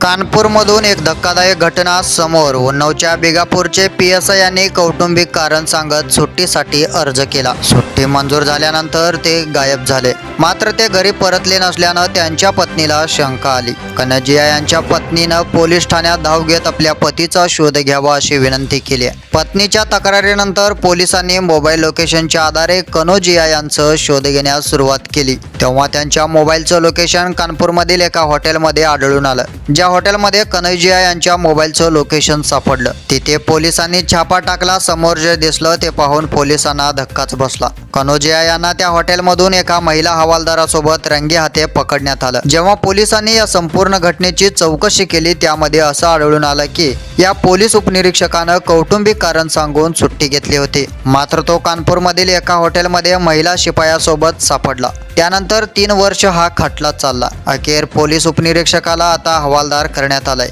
कानपूरमधून एक धक्कादायक घटना समोर उन्नावच्या बिगापूरचे पी एस आय यांनी कौटुंबिक कारण सांगत सुट्टीसाठी अर्ज केला. सुट्टी मंजूर झाल्यानंतर ते गायब झाले. मात्र ते घरी परतले नसल्यानं त्यांच्या पत्नीला शंका आली. कनजिया यांच्या पत्नीनं पोलीस ठाण्यात धाव घेत आपल्या पतीचा शोध घ्यावा अशी विनंती केली पत्नीच्या तक्रारीनंतर पोलिसांनी मोबाईल लोकेशनच्या आधारे कनोजिया यांचं शोध घेण्यास सुरुवात केली. तेव्हा त्यांच्या मोबाईलचं लोकेशन कानपूरमधील एका हॉटेलमध्ये आढळून आलं. ज्या हॉटेलमध्ये कनैजिया यांच्या मोबाईलचं लोकेशन सापडलं. तिथे पोलिसांनी छापा टाकला समोर जे दिसलं ते पाहून पोलिसांना धक्काच बसला. कनोजिया यांना त्या हॉटेलमधून एका महिला हवालदारासोबत रंगे हाते पकडण्यात आलं. जेव्हा पोलिसांनी या संपूर्ण घटनेची चौकशी केली त्यामध्ये असं आढळून आलं की या पोलीस उपनिरीक्षकानं कौटुंबिक कारण सांगून सुट्टी घेतली होती. मात्र तो कानपूरमधील एका हॉटेलमध्ये महिला शिपायासोबत सापडला. त्यानंतर तीन वर्ष हा खटला चालला. अखेर पोलीस उपनिरीक्षकाला आता हवालदार करण्यात आलाय.